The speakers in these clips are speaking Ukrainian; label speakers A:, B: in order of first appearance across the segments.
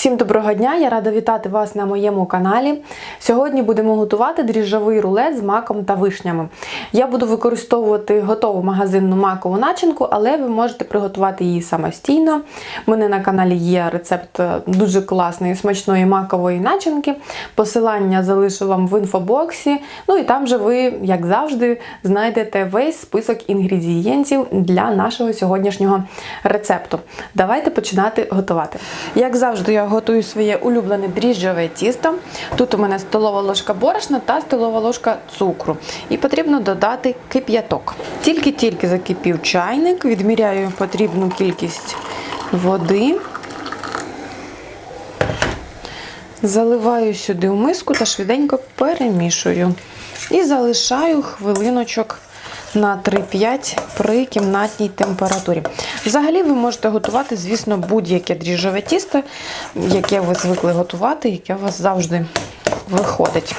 A: Всім доброго дня! Я рада вітати вас на моєму каналі. Сьогодні будемо готувати дріжджовий рулет з маком та вишнями. Я буду використовувати готову магазинну макову начинку, але ви можете приготувати її самостійно. У мене на каналі є рецепт дуже класної смачної макової начинки. Посилання залишу вам в інфобоксі. Ну і там же ви, як завжди, знайдете весь список інгредієнтів для нашого сьогоднішнього рецепту. Давайте починати готувати. Як завжди, я готую своє улюблене дріжджове тісто. Тут у мене столова ложка борошна та столова ложка цукру. І потрібно додати кип'яток. Тільки-тільки закипів чайник, відміряю потрібну кількість води. Заливаю сюди в миску та швиденько перемішую. І залишаю хвилиночок на 3-5 при кімнатній температурі. Взагалі ви можете готувати, звісно, будь-яке дріжджове тісто, яке ви звикли готувати, яке у вас завжди виходить.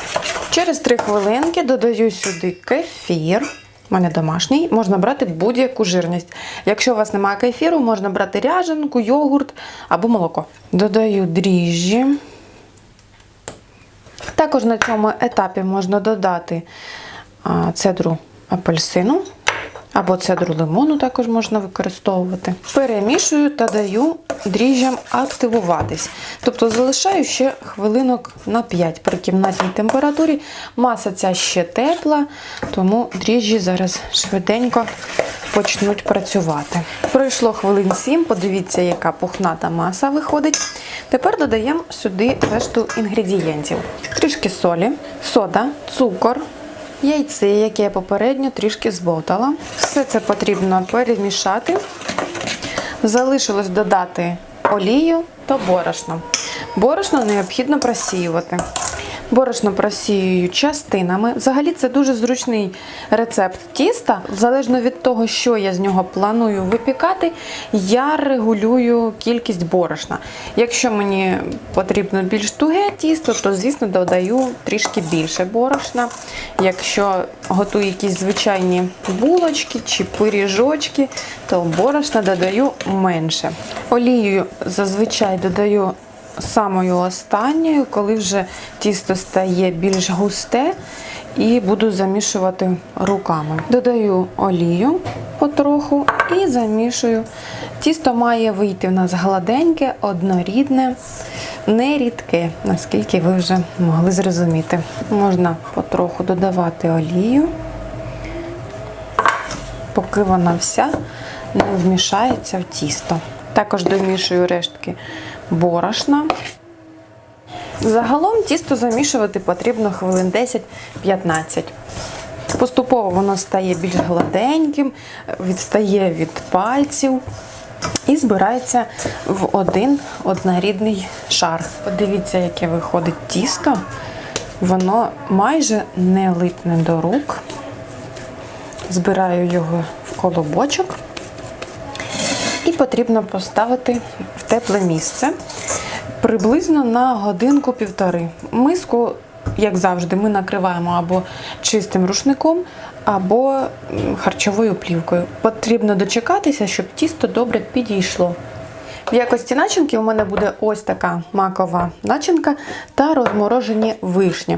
A: Через 3 хвилинки додаю сюди кефір. У мене домашній, можна брати будь-яку жирність. Якщо у вас немає кефіру, можна брати ряженку, йогурт або молоко. Додаю дріжджі. Також на цьому етапі можна додати цедру апельсину або цедру лимону також можна використовувати. Перемішую та даю дріжджам активуватись. Тобто залишаю ще хвилинок на 5 при кімнатній температурі. Маса ця ще тепла, тому дріжджі зараз швиденько почнуть працювати. Пройшло хвилин 7, подивіться, яка пухната маса виходить. Тепер додаємо сюди решту інгредієнтів: трішки солі, сода, цукор. Яйце, яке я попередньо трішки збовтала. Все це потрібно перемішати. Залишилось додати олію та борошно. Борошно необхідно просіювати. Борошно просіюю частинами. Взагалі це дуже зручний рецепт тіста. Залежно від того, що я з нього планую випікати, я регулюю кількість борошна. Якщо мені потрібно більш туге тісто, то, звісно, додаю трішки більше борошна. Якщо готую якісь звичайні булочки чи пиріжочки, то борошна додаю менше. Олію зазвичай додаю самою останньою, коли вже тісто стає більш густе, і буду замішувати руками. Додаю олію потроху і замішую. Тісто має вийти в нас гладеньке, однорідне, не рідке, наскільки ви вже могли зрозуміти. Можна потроху додавати олію, поки вона вся не вмішається в тісто. Також домішую рештки борошна. Загалом тісто замішувати потрібно хвилин 10-15. Поступово воно стає більш гладеньким, відстає від пальців і збирається в один однорідний шар. Подивіться, яке виходить тісто. Воно майже не липне до рук. Збираю його в колобочок. І потрібно поставити в тепле місце приблизно на годинку-півтори. Миску, як завжди, ми накриваємо або чистим рушником, або харчовою плівкою. Потрібно дочекатися, щоб тісто добре підійшло. В якості начинки у мене буде ось така макова начинка та розморожені вишні.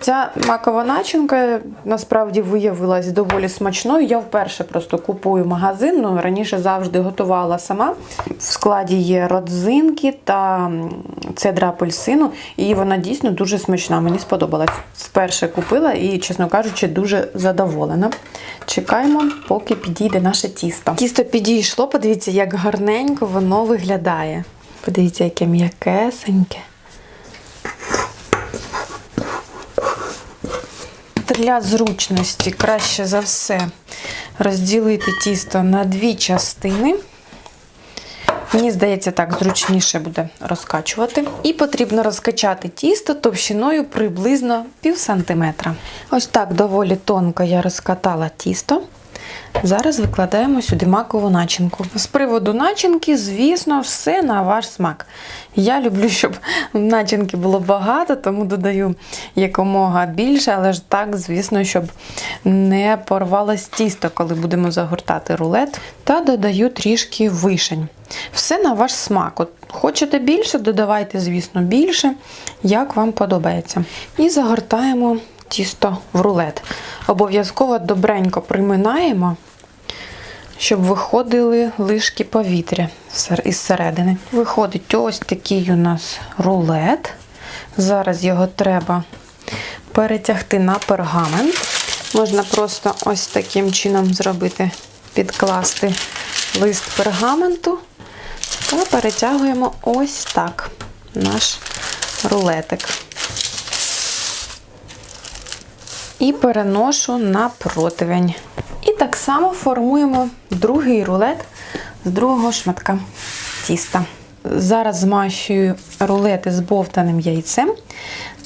A: Ця макова начинка насправді виявилась доволі смачною. Я вперше просто купую магазин, ну, раніше завжди готувала сама. В складі є родзинки та цедра апельсину, і вона дійсно дуже смачна. Мені сподобалась. Вперше купила і, чесно кажучи, дуже задоволена. Чекаємо, поки підійде наше тісто. Тісто підійшло, подивіться, як гарненько воно виглядає. Подивіться, яке м'якесеньке. Для зручності краще за все розділити тісто на дві частини. Мені здається, так зручніше буде розкачувати. І потрібно розкачати тісто товщиною приблизно пів сантиметра. Ось так доволі тонко я розкатала тісто. Зараз викладаємо сюди макову начинку. З приводу начинки, звісно, все на ваш смак. Я люблю, щоб начинки було багато, тому додаю якомога більше, але ж так, звісно, щоб не порвалось тісто, коли будемо загортати рулет. Та додаю трішки вишень. Все на ваш смак. От хочете більше, додавайте, звісно, більше, як вам подобається. І загортаємо тісто в рулет. Обов'язково добренько приминаємо, щоб виходили лишки повітря із середини. Виходить ось такий у нас рулет. Зараз його треба перетягти на пергамент. Можна просто ось таким чином зробити, підкласти лист пергаменту та перетягуємо ось так наш рулетик. І переношу на противень. Так само формуємо другий рулет з другого шматка тіста. Зараз змащую рулети з бовтаним яйцем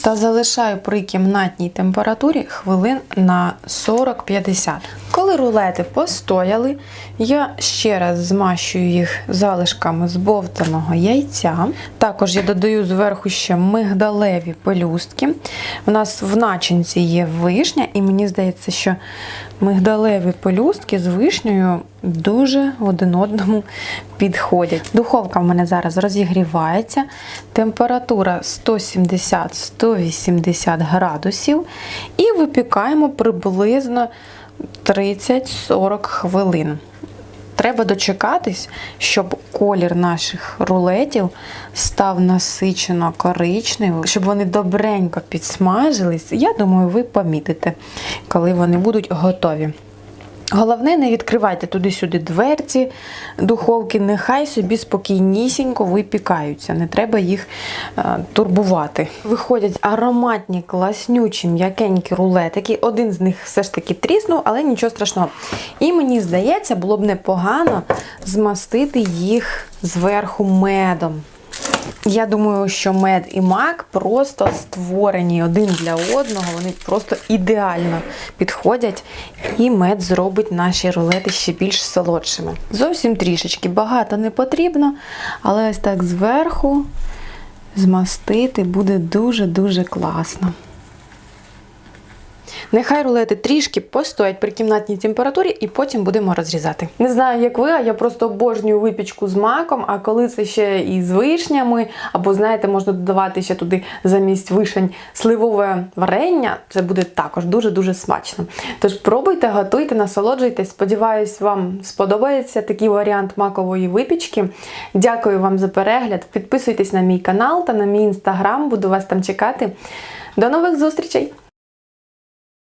A: та залишаю при кімнатній температурі хвилин на 40-50. Коли рулети постояли, я ще раз змащую їх залишками з бовтаного яйця. Також я додаю зверху ще мигдалеві пелюстки. У нас в начинці є вишня, і мені здається, що мигдалеві пелюстки з вишнею дуже один одному підходять. Духовка в мене зараз розігрівається. Температура 170-180 градусів. І випікаємо приблизно 30-40 хвилин. Треба дочекатись, щоб колір наших рулетів став насичено коричневим, щоб вони добренько підсмажились. Я думаю, ви помітите, коли вони будуть готові. Головне, не відкривайте туди-сюди дверці, духовки, нехай собі спокійнісінько випікаються, не треба їх е, турбувати. Виходять ароматні, класнючі, м'якенькі рулетики. Один з них все ж таки тріснув, але нічого страшного. І мені здається, було б непогано змастити їх зверху медом. Я думаю, що мед і мак просто створені один для одного. Вони просто ідеально підходять, і мед зробить наші рулети ще більш солодшими. Зовсім трішечки багато не потрібно, але ось так зверху змастити буде дуже-дуже класно. Нехай рулети трішки постоять при кімнатній температурі і потім будемо розрізати. Не знаю, як ви, а я просто обожнюю випічку з маком. А коли це ще і з вишнями, або знаєте, можна додавати ще туди замість вишень сливове варення, це буде також дуже-дуже смачно. Тож пробуйте, готуйте, насолоджуйтесь. Сподіваюсь, вам сподобається такий варіант макової випічки. Дякую вам за перегляд. Підписуйтесь на мій канал та на мій інстаграм, буду вас там чекати. До нових зустрічей!